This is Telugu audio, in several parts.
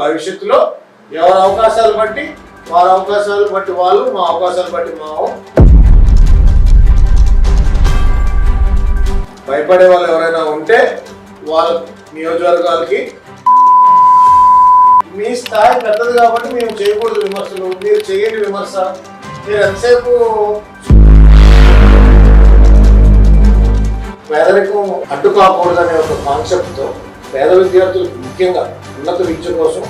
భవిష్యత్తులో ఎవరి అవకాశాలు బట్టి వారి అవకాశాలు బట్టి వాళ్ళు మా అవకాశాలు బట్టి మా భయపడే వాళ్ళు ఎవరైనా ఉంటే వాళ్ళ నియోజకవర్గాలకి మీ స్థాయి పెద్దది కాబట్టి మేము చేయకూడదు విమర్శలు. మీరు చేయండి విమర్శ. మీరు ఎంతసేపు పేదరికం అడ్డు అనే ఒక కాన్సెప్ట్తో పేద విద్యార్థులు ముఖ్యంగా ఉన్నత విద్య కోసం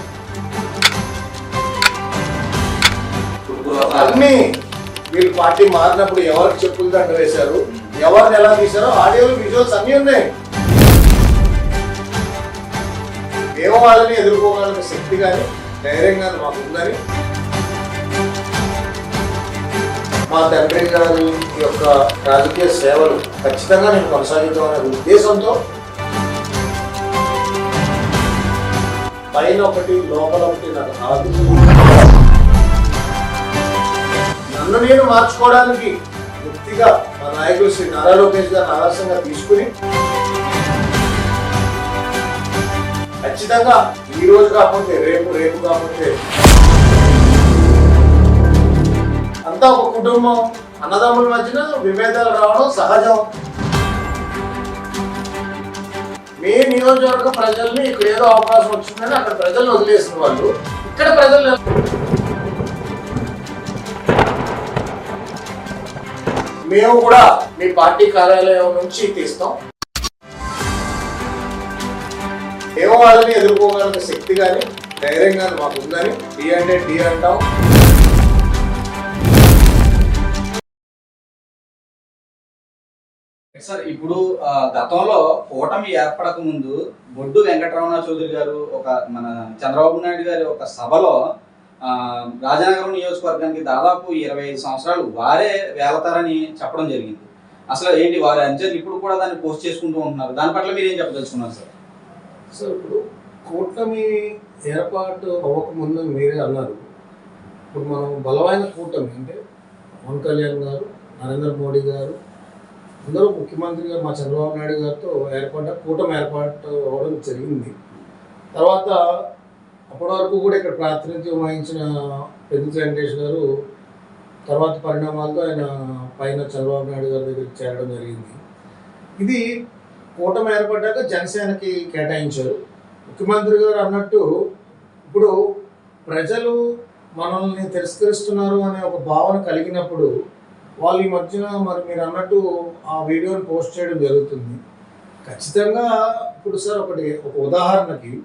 అన్ని వీళ్ళు పార్టీ మారినప్పుడు ఎవరికి చెప్పులు దండ వేశారు ఎవరిని ఎలా తీశారో ఆడియోలు విజువల్స్ అన్నీ ఉన్నాయి. మేము వాళ్ళని ఎదుర్కోగలిగిన శక్తి కానీ ధైర్యం కానీ మాకు ఉందని మా తండ్రి గారి యొక్క రాజకీయ సేవలు ఖచ్చితంగా నేను కొనసాగిద్దామనే ఉద్దేశంతో పైన ఒకటి లోపల ఒకటి నాకు కాదు నన్ను నేను మార్చుకోవడానికి వృత్తిగా మా నాయకులు శ్రీ నారా లోకేష్ గారిని ఆదర్శంగా తీసుకుని ఖచ్చితంగా ఈ రోజు కాకపోతే రేపు రేపు కాకపోతే అంతా ఒక కుటుంబం అన్నదమ్ముల మధ్యన విభేదాలు రావడం సహజం. మీ నియోజకవర్గ ప్రజల్ని ఇక్కడ ఏదో అవకాశం వచ్చిందని అక్కడ ప్రజల్ని వదిలేసిన వాళ్ళు ఇక్కడ ప్రజలు మేము కూడా మీ పార్టీ కార్యాలయం నుంచి తీస్తాం. మేము వాళ్ళని ఎదుర్కోగలిగిన శక్తి కానీ ధైర్యం కానీ మాకు ఉందని డి అంటే డి అంటాం. సార్ ఇప్పుడు గతంలో కూటమి ఏర్పడక ముందు బొడ్డు వెంకటరమణ చౌదరి గారు ఒక మన చంద్రబాబు నాయుడు గారి ఒక సభలో రాజానగరం రాజనగరం నియోజకవర్గానికి దాదాపు ఇరవై ఐదు సంవత్సరాలు వారే వేలతారని చెప్పడం జరిగింది. అసలు ఏంటి వారి అంచెలు ఇప్పుడు కూడా దాన్ని పోస్ట్ చేసుకుంటూ ఉంటున్నారు. దాని పట్ల మీరు ఏం చెప్పదలుచుకున్నారు సార్ సార్ ఇప్పుడు కూటమి ఏర్పాటు అవ్వకముందు మీరే అన్నారు. ఇప్పుడు మనం బలమైన కూటమి అంటే పవన్ కళ్యాణ్ గారు నరేంద్ర మోడీ గారు అందరూ ముఖ్యమంత్రి గారు మా చంద్రబాబు నాయుడు గారితో ఏర్పడ్డ కూటమి ఏర్పాటు అవ్వడం జరిగింది. తర్వాత అప్పటి వరకు కూడా ఇక్కడ ప్రాతినిధ్యం వహించిన పెద్ద వెంకటేష్ గారు తర్వాత పరిణామాలతో ఆయన పైన చంద్రబాబు నాయుడు గారి దగ్గరికి చేరడం జరిగింది. ఇది కూటమి ఏర్పడ్డాక జనసేనకి కేటాయించారు. ముఖ్యమంత్రి గారు అన్నట్టు ఇప్పుడు ప్రజలు మనల్ని తిరస్కరిస్తున్నారు అనే ఒక భావన కలిగినప్పుడు వాళ్ళు ఈ మధ్యన మరి మీరు అన్నట్టు ఆ వీడియోని పోస్ట్ చేయడం జరుగుతుంది. ఖచ్చితంగా ఇప్పుడు సార్ ఒకటి ఒక ఉదాహరణకి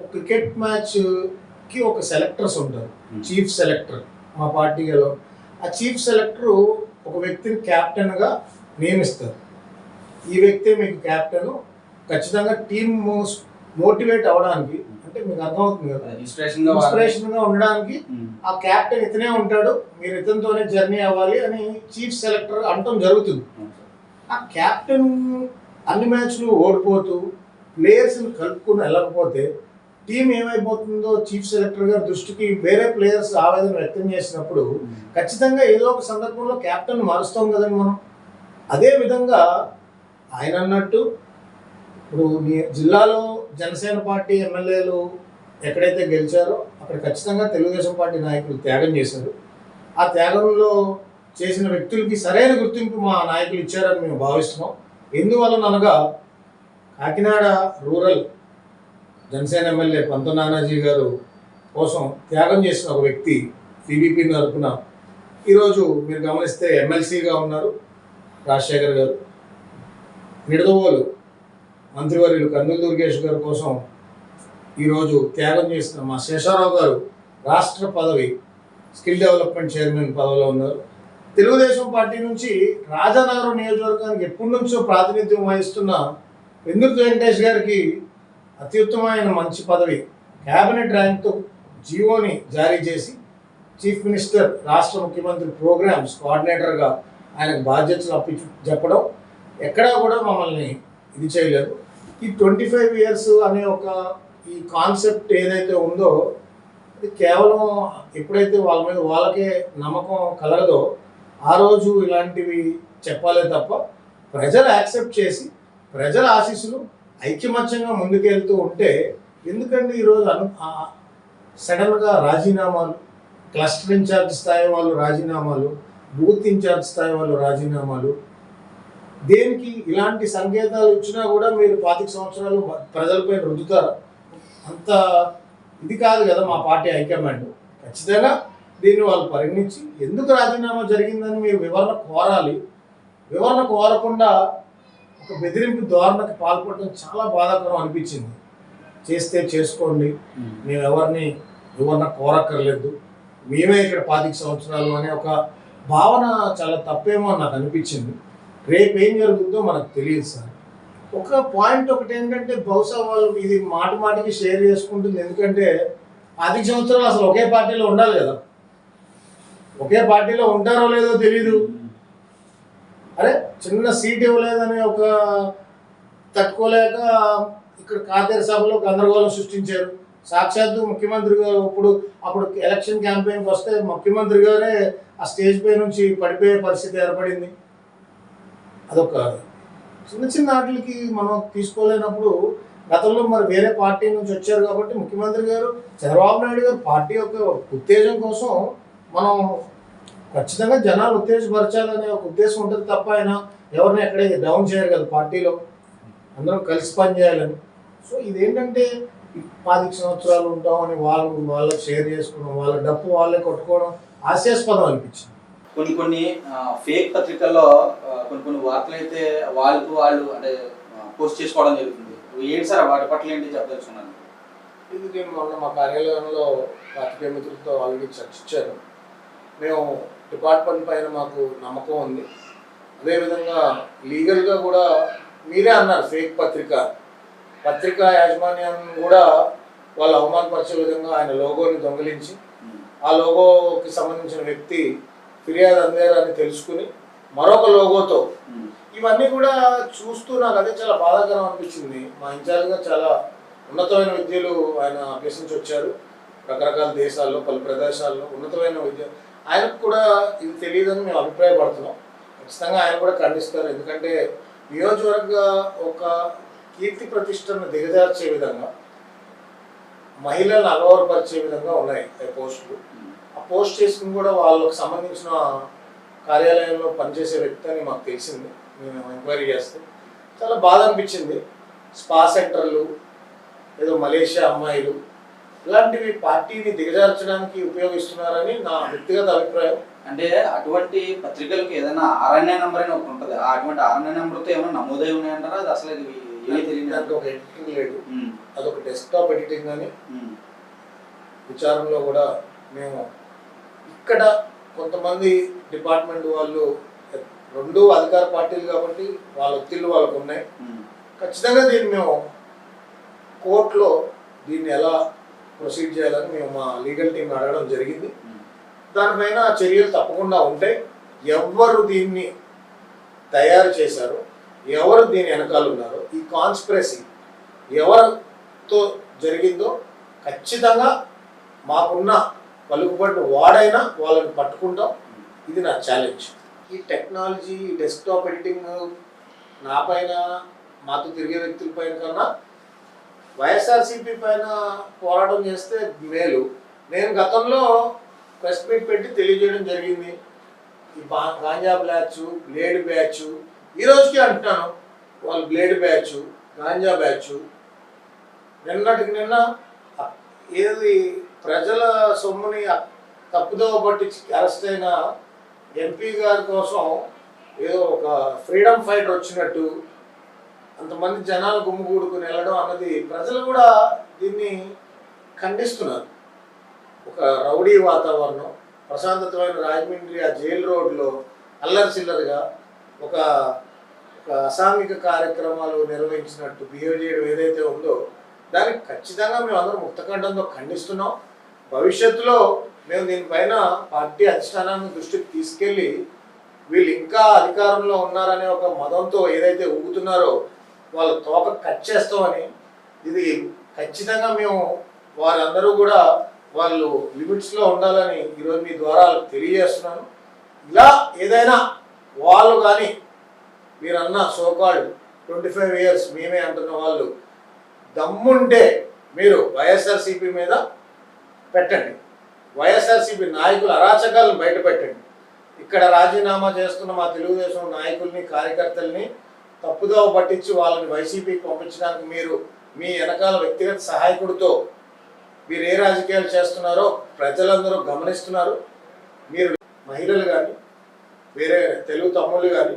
ఒక క్రికెట్ మ్యాచ్కి ఒక సెలెక్టర్స్ ఉంటారు. చీఫ్ సెలెక్టర్ మా పార్టీలో. ఆ చీఫ్ సెలెక్టర్ ఒక వ్యక్తిని కెప్టెన్గా నియమిస్తారు. ఈ వ్యక్తే మీకు కెప్టెన్ ఖచ్చితంగా టీమ్ మోటివేట్ అవ్వడానికి అంటే మీకు అర్థమవుతుంది కదా. ఇన్స్పిరేషన్గా ఉండడానికి ఆ కెప్టెన్ ఇతనే ఉంటాడు మీరు ఇతనితోనే జర్నీ అవ్వాలి అని చీఫ్ సెలెక్టర్ అనటం జరుగుతుంది. ఆ కెప్టెన్ అన్ని మ్యాచ్లు ఓడిపోతూ ప్లేయర్స్ని కలుపుకుని వెళ్ళకపోతే టీం ఏమైపోతుందో చీఫ్ సెలెక్టర్ గారి దృష్టికి వేరే ప్లేయర్స్ ఆవేదన వ్యక్తం చేసినప్పుడు ఖచ్చితంగా ఏదో ఒక సందర్భంలో కెప్టెన్ మారుస్తాం కదండి మనం. అదే విధంగా ఆయన అన్నట్టు ఇప్పుడు మీ జిల్లాలో జనసేన పార్టీ ఎమ్మెల్యేలు ఎక్కడైతే గెలిచారో అక్కడ ఖచ్చితంగా తెలుగుదేశం పార్టీ నాయకులు త్యాగం చేశారు. ఆ త్యాగంలో చేసిన వ్యక్తులకి సరైన గుర్తింపు మా నాయకులు ఇచ్చారని మేము భావిస్తున్నాం. ఎందువలన అనగా కాకినాడ రూరల్ జనసేన ఎమ్మెల్యే పంత నానాజీ గారు కోసం త్యాగం చేసిన ఒక వ్యక్తి టీడీపీ తరఫున ఈరోజు మీరు గమనిస్తే ఎమ్మెల్సీగా ఉన్నారు రాజశేఖర్ గారు. నిడదవోలు మంత్రివర్యులు కందులు దుర్గేష్ గారి కోసం ఈరోజు త్యాగం చేసిన మా శేషారావు గారు రాష్ట్ర పదవి స్కిల్ డెవలప్మెంట్ చైర్మన్ పదవిలో ఉన్నారు. తెలుగుదేశం పార్టీ నుంచి రాజానగరం నియోజకవర్గానికి ఎప్పటి నుంచో ప్రాతినిధ్యం వహిస్తున్న ఎందుకు వెంకటేష్ గారికి అత్యుత్తమైన మంచి పదవి క్యాబినెట్ ర్యాంక్తో జియోని జారీ చేసి చీఫ్ మినిస్టర్ రాష్ట్ర ముఖ్యమంత్రి ప్రోగ్రామ్స్ కోఆర్డినేటర్గా ఆయనకు బాధ్యతలు అప్పి చెప్పడం ఎక్కడా కూడా మమ్మల్ని ఇది చేయలేదు. ఈ ట్వంటీ ఫైవ్ ఇయర్స్ అనే ఒక ఈ కాన్సెప్ట్ ఏదైతే ఉందో అది కేవలం ఎప్పుడైతే వాళ్ళ మీద వాళ్ళకే నమ్మకం కలగదో ఆ రోజు ఇలాంటివి చెప్పాలే తప్ప ప్రజలు యాక్సెప్ట్ చేసి ప్రజల ఆశీస్సులు ఐక్యమత్యంగా ముందుకెళ్తూ ఉంటే ఎందుకండి ఈరోజు అను సడన్గా రాజీనామాలు క్లస్టర్ ఇన్ఛార్జ్ స్థాయి వాళ్ళు రాజీనామాలు బూత్ ఇన్ఛార్జ్ స్థాయి వాళ్ళు రాజీనామాలు దేనికి ఇలాంటి సంకేతాలు ఇచ్చినా కూడా మీరు పాతిక సంవత్సరాలు ప్రజలపై రుద్దుతారా. అంత ఇది కాదు కదా మా పార్టీ హైకమాండ్. ఖచ్చితంగా దీన్ని వాళ్ళు పరిగణించి ఎందుకు రాజీనామా జరిగిందని మీరు వివరణ కోరాలి. వివరణ కోరకుండా ఒక బెదిరింపు ధోరణకు పాల్పడడం చాలా బాధాకరం అనిపించింది. చేస్తే చేసుకోండి. మేము ఎవరిని వివరణ కోరక్కర్లేదు. మేమే ఇక్కడ పాతిక సంవత్సరాలు అనే ఒక భావన చాలా తప్పేమో నాకు అనిపించింది. రేపు ఏం జరుగుతుందో మనకు తెలియదు సార్. ఒక పాయింట్ ఒకటి ఏంటంటే బహుశా వాళ్ళు ఇది మాటి మాటికి షేర్ చేసుకుంటుంది. ఎందుకంటే అధిక సంవత్సరాలు అసలు ఒకే పార్టీలో ఉండాలి కదా. ఒకే పార్టీలో ఉంటారో లేదో తెలీదు. అరే చిన్న సీట్ ఇవ్వలేదని ఒక తట్టుకోలేక ఇక్కడ కాతేరు సభలో గందరగోళం సృష్టించారు. సాక్షాత్తు ముఖ్యమంత్రి గారు ఇప్పుడు అప్పుడు ఎలక్షన్ క్యాంపెయిన్కి వస్తే ముఖ్యమంత్రి గారే ఆ స్టేజ్ పై నుంచి పడిపోయే పరిస్థితి ఏర్పడింది. అదొక చిన్న చిన్న వాటికి మనం తీసుకోలేనప్పుడు గతంలో మరి వేరే పార్టీ నుంచి వచ్చారు కాబట్టి ముఖ్యమంత్రి గారు చంద్రబాబు నాయుడు గారు పార్టీ యొక్క ఉత్తేజం కోసం మనం ఖచ్చితంగా జనాలు ఉత్తేజపరచాలనే ఒక ఉద్దేశం ఉంటుంది తప్ప ఆయన ఎవరిని ఎక్కడ డౌన్ చేయరు కదా పార్టీలో. అందరం కలిసి పనిచేయాలని. సో ఇదేంటంటే పాతిక సంవత్సరాలు ఉంటామని వాళ్ళు వాళ్ళకి షేర్ చేసుకోవడం వాళ్ళ డప్పు వాళ్ళే కొట్టుకోవడం హాస్యాస్పదం అనిపించింది. కొన్ని కొన్ని ఫేక్ పత్రికల్లో కొన్ని కొన్ని వార్తలు అయితే వాళ్ళకు వాళ్ళు అంటే పోస్ట్ చేసుకోవడం జరుగుతుంది. ఏంటి సార్? వాటి పట్ల ఏంటి చెప్పదలుచుకున్నాను ఇది నేను మొన్న మా కార్యాలయంలో రాజకీయ మిత్రులతో ఆల్రెడీ చర్చించాను మేము డిపార్ట్మెంట్ పైన మాకు నమ్మకం ఉంది. అదేవిధంగా లీగల్గా కూడా మీరే అన్నారు ఫేక్ పత్రిక. పత్రికా యాజమాన్యం కూడా వాళ్ళు అవమానపరిచే విధంగా ఆయన లోగోని దొంగిలించి ఆ లోగోకి సంబంధించిన వ్యక్తి ఫిర్యాదు అందారని తెలుసుకుని మరొక లోగోతో ఇవన్నీ కూడా చూస్తూ నాకు అదే చాలా బాధాకరం అనిపించింది. మా ఇన్ఛార్జ్గా చాలా ఉన్నతమైన విద్యలు ఆయన అభ్యసించి వచ్చారు. రకరకాల దేశాల్లో పలు ప్రదేశాల్లో ఉన్నతమైన విద్య ఆయనకు కూడా ఇది తెలియదని మేము అభిప్రాయపడుతున్నాం. ఖచ్చితంగా ఆయన కూడా ఖండిస్తారు. ఎందుకంటే నియోజకవర్గ ఒక కీర్తి ప్రతిష్టను దిగజార్చే విధంగా మహిళలను అలవారుపరిచే విధంగా ఉన్నాయి పోస్టులు. పోస్ట్ చేసుకుని కూడా వాళ్ళకు సంబంధించిన కార్యాలయంలో పనిచేసే వ్యక్తి అని మాకు తెలిసింది. మేము ఎంక్వైరీ చేస్తే చాలా బాధ అనిపించింది. స్పా సెంటర్లు ఏదో మలేషియా అమ్మాయిలు ఇలాంటివి పార్టీని దిగజార్చడానికి ఉపయోగిస్తున్నారని నా వ్యక్తిగత అభిప్రాయం. అంటే అటువంటి పత్రికలకు ఏదైనా ఆర్ఎన్ఏ నెంబర్ అని ఒకటి ఉంటుంది. అటువంటి ఆర్ఎన్ఏ నెంబర్తో ఏమైనా నమోదై ఉన్నాయంటారా? అది అసలు ఇది దానికి ఒక ఎడిటింగ్ లేదు. అదొక డెస్క్టాప్ ఎడిటింగ్ అని ఉమ్, విచారణలో కూడా మేము ఇక్కడ కొంతమంది డిపార్ట్మెంట్ వాళ్ళు రెండు అధికార పార్టీలు కాబట్టి వాళ్ళ ఒత్తిళ్ళు వాళ్ళకు ఉన్నాయి. ఖచ్చితంగా దీన్ని మేము కోర్టులో దీన్ని ఎలా ప్రొసీడ్ చేయాలని మేము మా లీగల్ టీం అడగడం జరిగింది. దానిపైన చర్యలు తప్పకుండా ఉంటాయి. ఎవరు దీన్ని తయారు చేశారో ఎవరు దీని వెనకాల ఉన్నారో ఈ కాన్స్పిరసీ ఎవరితో జరిగిందో ఖచ్చితంగా మాకున్న పలుకుబడిన వాడైనా వాళ్ళని పట్టుకుంటాం. ఇది నా ఛాలెంజ్ ఈ టెక్నాలజీ డెస్క్టాప్ ఎడిటింగ్ నా పైన మాతో తిరిగే వ్యక్తుల పైన కన్నా వైఎస్ఆర్సీపీ పైన పోరాటం చేస్తే మేలు. నేను గతంలో ప్రెస్ మీట్ పెట్టి తెలియజేయడం జరిగింది. ఈ బా- గాంజా బ్యాచ్ బ్లేడ్ బ్యాచ్. ఈ రోజుకి అంటున్నాను వాళ్ళు బ్లేడ్ బ్యాచ్ గాంజా బ్యాచ్. నిన్నటికి నిన్న ఏది ప్రజల సొమ్ముని తప్పుదోవ పట్టించి అరెస్ట్ అయిన ఎంపీ గారి కోసం ఏదో ఒక ఫ్రీడమ్ ఫైటర్ వచ్చినట్టు అంతమంది జనాలు గుమ్మిగూడుకుని వెళ్ళడం అన్నది ప్రజలు కూడా దీన్ని ఖండిస్తున్నారు. ఒక రౌడీ వాతావరణం ప్రశాంతమైన రాజమండ్రి ఆ జైలు రోడ్లో అల్లరి చిల్లరగా ఒక ఒక అసాంఘిక కార్యక్రమాలు నిర్వహించినట్టు బిహేవ్ చేయడం ఏదైతే ఉందో దానికి ఖచ్చితంగా మేము అందరం ముక్తకంఠంతో ఖండిస్తున్నాం. భవిష్యత్తులో మేము దీనిపైన పార్టీ అధిష్టానాన్ని దృష్టికి తీసుకెళ్ళి వీళ్ళు ఇంకా అధికారంలో ఉన్నారనే ఒక మదంతో ఏదైతే ఊగుతున్నారో వాళ్ళ తోక కట్ చేస్తామని ఇది ఖచ్చితంగా మేము వారందరూ కూడా వాళ్ళు లిమిట్స్లో ఉండాలని ఈరోజు మీ ద్వారా తెలియజేస్తున్నాను. ఇలా ఏదైనా వాళ్ళు కానీ మీరన్న సోకాల్డ్ ట్వంటీ ఫైవ్ ఇయర్స్ మేమే అంటున్న వాళ్ళు దమ్ముంటే మీరు వైఎస్ఆర్సీపీ మీద పెట్టండి. వైఎస్ఆర్సీపీ నాయకుల అరాచకాలను బయటపెట్టండి. ఇక్కడ రాజీనామా చేస్తున్న మా తెలుగుదేశం నాయకుల్ని కార్యకర్తల్ని తప్పుదోవ పట్టించి వాళ్ళని వైసీపీకి పంపించడానికి మీరు మీ వెనకాల వ్యక్తిగత సహాయకుడితో మీరు ఏ రాజకీయాలు చేస్తున్నారో ప్రజలందరూ గమనిస్తున్నారు. మీరు మహిళలు కానీ వేరే తెలుగు తమ్ముళ్ళు కానీ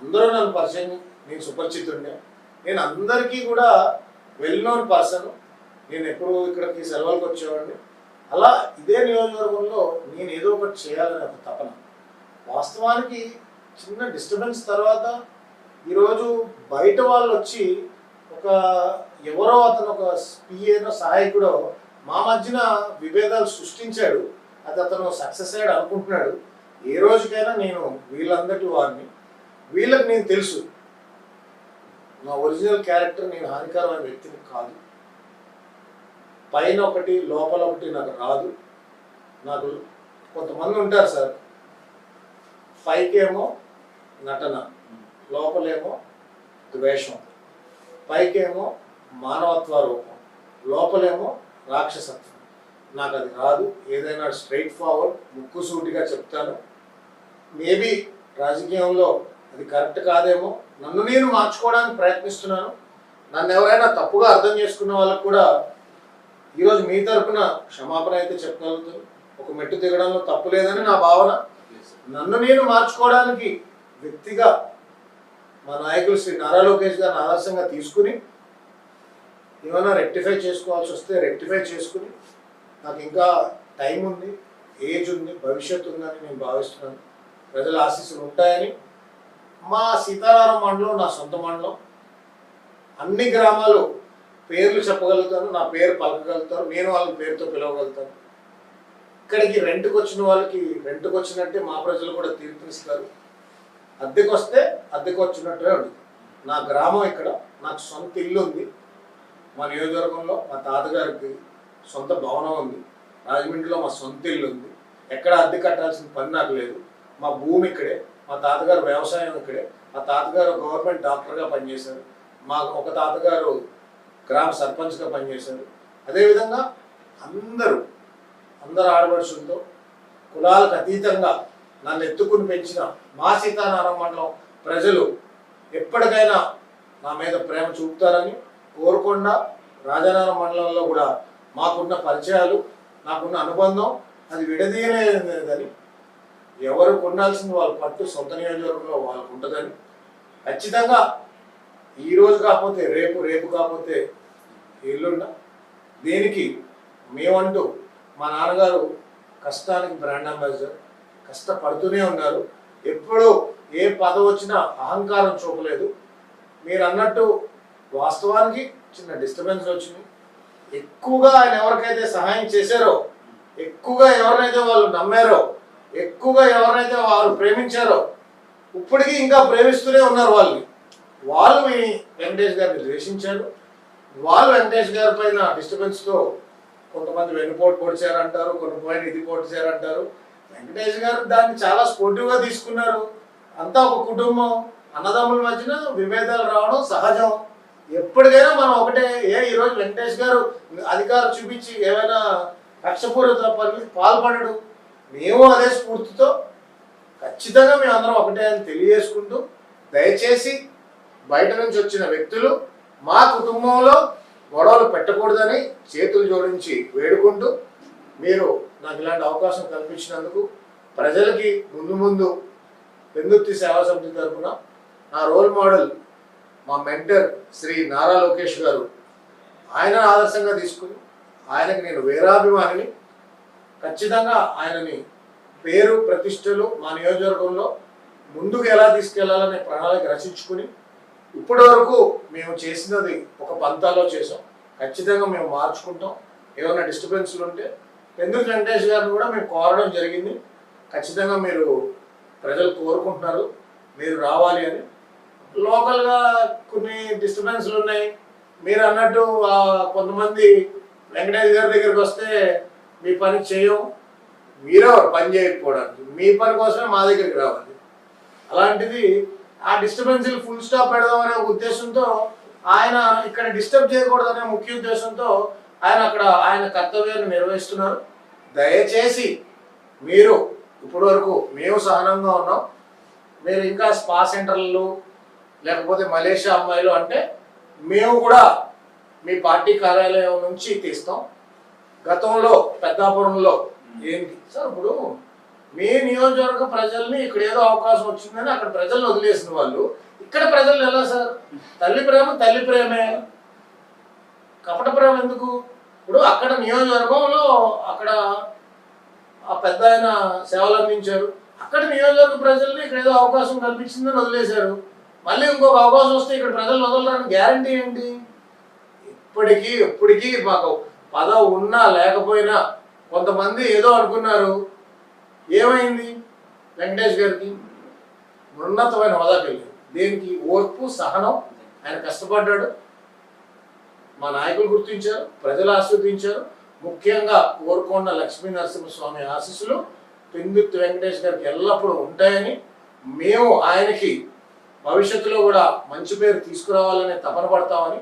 అందరూ నన్ను పరిచయం నేను సుపరిచితుండే నేను అందరికీ కూడా వెల్ నోన్ పర్సన్ నేను ఎప్పుడు ఇక్కడికి సెలవులకు వచ్చేవాడిని. అలా ఇదే నియోజకవర్గంలో నేను ఏదో ఒకటి చేయాలని ఒక తపన. వాస్తవానికి చిన్న డిస్టర్బెన్స్ తర్వాత ఈరోజు బయట వాళ్ళు వచ్చి ఒక ఎవరో అతను ఒక పిఏనో సహాయకుడో మా మధ్యన విభేదాలు సృష్టించాడు. అది అతను సక్సెస్ అయ్యాడు అనుకుంటున్నాడు. ఏ రోజుకైనా నేను వీళ్ళందరి వారిని వీళ్ళకి నేను తెలుసు. నా ఒరిజినల్ క్యారెక్టర్ నేను హానికరమైన వ్యక్తిని కాదు. పైన ఒకటి లోపల ఒకటి నాకు రాదు. నాకు కొంతమంది ఉంటారు సార్. పైకేమో నటన లోపలేమో ద్వేషం పైకేమో మానవత్వ రూపం లోపలేమో రాక్షసత్వం. నాకు అది రాదు. ఏదైనా స్ట్రైట్ ఫార్వర్డ్ ముక్కుసూటిగా చెప్తాను. మేబీ రాజకీయంలో అది కరెక్ట్ కాదేమో నన్ను నేను మార్చుకోవడానికి ప్రయత్నిస్తున్నాను. నన్ను ఎవరైనా తప్పుగా అర్థం చేసుకున్న వాళ్ళకు కూడా ఈరోజు మీ తరపున క్షమాపణ అయితే చెప్పగలుగుతాను ఒక మెట్టు దిగడంలో తప్పు లేదని నా భావన. నన్ను నేను మార్చుకోవడానికి వ్యక్తిగా మా నాయకులు శ్రీ నారా లోకేష్ గారిని ఆదర్శంగా తీసుకుని ఏమైనా రెక్టిఫై చేసుకోవాల్సి వస్తే రెక్టిఫై చేసుకుని నాకు ఇంకా టైం ఉంది ఏజ్ ఉంది భవిష్యత్తు ఉందని నేను భావిస్తున్నాను. ప్రజల ఆశీస్సులు ఉంటాయని మా సీతారామ మండలం నా సొంత మండలం అన్ని గ్రామాలు పేర్లు చెప్పగలుగుతాను నా పేరు పలకగలుగుతాను నేను వాళ్ళ పేరుతో పిలవగలుగుతాను. ఇక్కడికి రెంట్కి వచ్చిన వాళ్ళకి రెంట్కి వచ్చినట్టే మా ప్రజలు కూడా తీర్పునిస్తారు అద్దెకు వస్తే అద్దెకు వచ్చినట్టే ఉంటుంది నా గ్రామం ఇక్కడ నాకు సొంత ఇల్లు ఉంది. మా నియోజకవర్గంలో మా తాతగారికి సొంత భవనం ఉంది. రాజమండ్రిలో మా సొంత ఇల్లు ఉంది. ఎక్కడ అద్దె కట్టాల్సిన పని నాకు లేదు. మా భూమి ఇక్కడే మా తాతగారు వ్యవసాయం ఇక్కడే. మా తాతగారు గవర్నమెంట్ డాక్టర్గా పనిచేశారు. మా ఒక తాతగారు గ్రామ సర్పంచ్గా పనిచేశారు. అదేవిధంగా అందరూ అందరు ఆడపడుచులతో కులాలకు అతీతంగా నన్ను ఎత్తుకుని పెంచిన మా సీతారామ మండలం ప్రజలు ఎప్పటికైనా నా మీద ప్రేమ చూపుతారని కోరుకొండ రాజానగరం మండలంలో కూడా మాకున్న పరిచయాలు నాకున్న అనుబంధం అది విడదీయలేదని ఎవరు కొనాల్సింది వాళ్ళ పట్టు సొంత నియోజకవర్గంలో వాళ్ళకు ఉంటుందని ఖచ్చితంగా ఈ రోజు కాకపోతే రేపు రేపు కాకపోతే ఎల్లుండ? దేనికి మేమంటూ మా నాన్నగారు కష్టానికి బ్రాండ్ అంబాసిడర్ కష్టపడుతూనే ఉన్నారు. ఎప్పుడు ఏ పదవి వచ్చినా అహంకారం చూపలేదు. మీరు అన్నట్టు వాస్తవానికి చిన్న డిస్టర్బెన్స్ వచ్చింది. ఎక్కువగా ఆయన ఎవరికైతే సహాయం చేశారో ఎక్కువగా ఎవరినైతే వాళ్ళు నమ్మారో ఎక్కువగా ఎవరినైతే వారు ప్రేమించారో ఇప్పటికీ ఇంకా ప్రేమిస్తూనే ఉన్నారు వాళ్ళని. వాళ్ళు మీ వెంకటేష్ గారిని ద్వేషించారు. వాళ్ళు వెంకటేష్ గారి పైన డిస్టర్బెన్స్తో కొంతమంది వెన్నుపోటు పొడిచారంటారు కొంతమంది ఇది పొడిచారంటారు. వెంకటేష్ గారు దాన్ని చాలా స్పోర్టివ్గా తీసుకున్నారు. అంతా ఒక కుటుంబం. అన్నదమ్ముల మధ్యన విభేదాలు రావడం సహజం. ఎప్పటికైనా మనం ఒకటే ఏ ఈరోజు వెంకటేష్ గారు అధికారం చూపించి ఏమైనా కక్షపూరిత పనులు పాల్పడడు. మేము అదే స్ఫూర్తితో ఖచ్చితంగా మేము అందరం ఒకటే అని తెలియజేసుకుంటూ దయచేసి బయట నుంచి వచ్చిన వ్యక్తులు మా కుటుంబంలో గొడవలు పెట్టకూడదని చేతులు జోడించి వేడుకుంటూ మీరు నాకు ఇలాంటి అవకాశం కల్పించినందుకు ప్రజలకి ముందు ముందు పెందుర్తి సేవా సమితి తరఫున నా రోల్ మోడల్ మా మెంటర్ శ్రీ నారా లోకేష్ గారు ఆయన ఆదర్శంగా తీసుకుని ఆయనకి నేను వేరాభిమానిని. ఖచ్చితంగా ఆయనని పేరు ప్రతిష్టలు మా నియోజకవర్గంలో ముందుకు ఎలా తీసుకెళ్ళాలనే ప్రణాళిక రచించుకుని ఇప్పటి వరకు మేము చేసినది ఒక పంతాలో చేసాం ఖచ్చితంగా మేము మార్చుకుంటాం. ఏమైనా డిస్టర్బెన్స్లు ఉంటే పెందుకు వెంకటేష్ గారిని కూడా మేము కోరడం జరిగింది. ఖచ్చితంగా మీరు ప్రజలు కోరుకుంటున్నారు. మీరు రావాలి అని. లోకల్గా కొన్ని డిస్టర్బెన్స్లు ఉన్నాయి. మీరు అన్నట్టు కొంతమంది వెంకటేష్ గారి దగ్గరికి వస్తే మీ పని చేయం. మీరే పని చేయకపోవడానికి. మీ పని కోసమే మా దగ్గరికి రావాలి. అలాంటిది ఆ డిస్టర్బెన్స్ ఫుల్ స్టాప్ పెడదామనే ఒక ఉద్దేశంతో ఆయన ఇక్కడ డిస్టర్బ్ చేయకూడదనే ముఖ్య ఉద్దేశంతో ఆయన అక్కడ ఆయన కర్తవ్యాన్ని నిర్వహిస్తున్నారు. దయచేసి మీరు ఇప్పటి వరకు మేము సహనంగా ఉన్నాం. మీరు ఇంకా స్పా సెంటర్లు లేకపోతే మలేషియా అమ్మాయిలు అంటే మేము కూడా మీ పార్టీ కార్యాలయం నుంచి తీస్తాం. గతంలో పెద్దాపురంలో ఏంటి? సార్ ఇప్పుడు మీ నియోజకవర్గ ప్రజల్ని ఇక్కడ ఏదో అవకాశం వచ్చిందని అక్కడ ప్రజల్ని వదిలేసిన వాళ్ళు. ఇక్కడ ప్రజలు ఎలా సార్? తల్లి ప్రేమ తల్లి ప్రేమే. కపట ప్రేమ ఎందుకు? ఇప్పుడు అక్కడ నియోజకవర్గంలో అక్కడ ఆ పెద్ద ఆయన సేవలు అందించారు. అక్కడ నియోజకవర్గ ప్రజల్ని ఇక్కడ ఏదో అవకాశం కల్పించిందని వదిలేశారు. మళ్ళీ ఇంకొక అవకాశం వస్తే ఇక్కడ ప్రజలు వదలడానికి గ్యారంటీ ఏంటి? ఇప్పటికీ ఇప్పటికీ మాకు పదవి ఉన్నా లేకపోయినా కొంతమంది ఏదో అనుకున్నారు. ఏమైంది? వెంకటేష్ గారికి ఉన్నతమైన హోదా కలిగింది. దేనికి? ఓర్పు సహనం. ఆయన కష్టపడ్డాడు. మా నాయకులు గుర్తించారు ప్రజలు ఆస్వాదించారు. ముఖ్యంగా ఓర్కొండ లక్ష్మీ నరసింహస్వామి ఆశీస్సులు పెందుర్తి వెంకటేష్ గారికి ఎల్లప్పుడూ ఉంటాయని మేము ఆయనకి భవిష్యత్తులో కూడా మంచి పేరు తీసుకురావాలని తపన పడతామని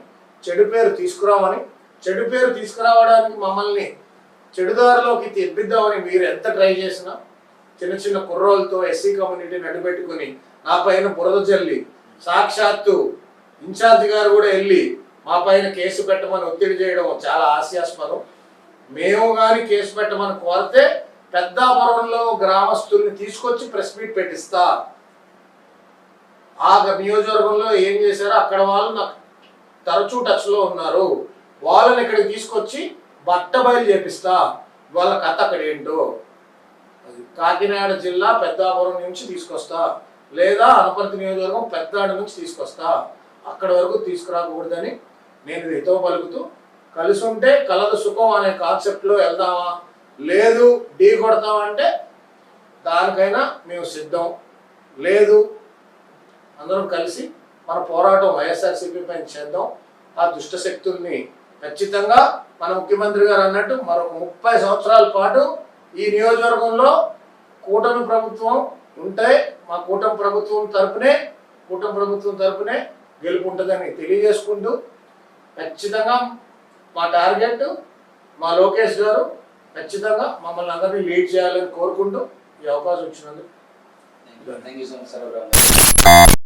చెడు పేరు తీసుకురామని చెడు పేరు తీసుకురావడానికి మమ్మల్ని చెడుదారిలోకి తెప్పిద్దామని మీరు ఎంత ట్రై చేసినా చిన్న చిన్న కుర్రోలతో ఎస్సీ కమ్యూనిటీని అడ్డుపెట్టుకుని నా పైన బురద చల్లి సాక్షాత్తు ఇన్ఛార్జి గారు కూడా వెళ్ళి మా పైన కేసు పెట్టమని ఒత్తిడి చేయడం చాలా హాస్యాస్పదం. మేము కానీ కేసు పెట్టమని కోరితే పెద్దాపురంలో గ్రామస్తుల్ని తీసుకొచ్చి ప్రెస్ మీట్ పెట్టిస్తా. ఆ నియోజకవర్గంలో ఏం చేశారో అక్కడ వాళ్ళు నాకు తరచూ టచ్లో ఉన్నారు. వాళ్ళని ఇక్కడికి తీసుకొచ్చి బట్ట బయలు చేపిస్తా. వాళ్ళ కథ అక్కడ ఏంటో. కాకినాడ జిల్లా పెద్దాపురం నుంచి తీసుకొస్తా. లేదా అనపర్తి నియోజకవర్గం పెద్దాడ నుంచి తీసుకొస్తా. అక్కడ వరకు తీసుకురాకూడదని నేను హితవు పలుకుతూ కలిసి ఉంటే కలదు సుఖం అనే కాన్సెప్ట్లో వెళ్దామా? లేదు ఢీ కొడతామంటే దానికైనా మేము సిద్ధం. లేదు అందరం కలిసి మన పోరాటం వైఎస్ఆర్సీపీ పైన చేద్దాం. ఆ దుష్ట శక్తుల్ని ఖచ్చితంగా మన ముఖ్యమంత్రి గారు అన్నట్టు మరొక ముప్పై సంవత్సరాల పాటు ఈ నియోజకవర్గంలో కూటమి ప్రభుత్వం ఉంటే మా కూటమి ప్రభుత్వం తరపునే కూటమి ప్రభుత్వం తరపునే గెలుపు ఉంటుందని తెలియజేసుకుంటూ ఖచ్చితంగా మా టార్గెట్ మా లోకేష్ గారు ఖచ్చితంగా మమ్మల్ని అందరినీ లీడ్ చేయాలని కోరుకుంటూ ఈ అవకాశం ఇచ్చినందుకు. Thank you so much sir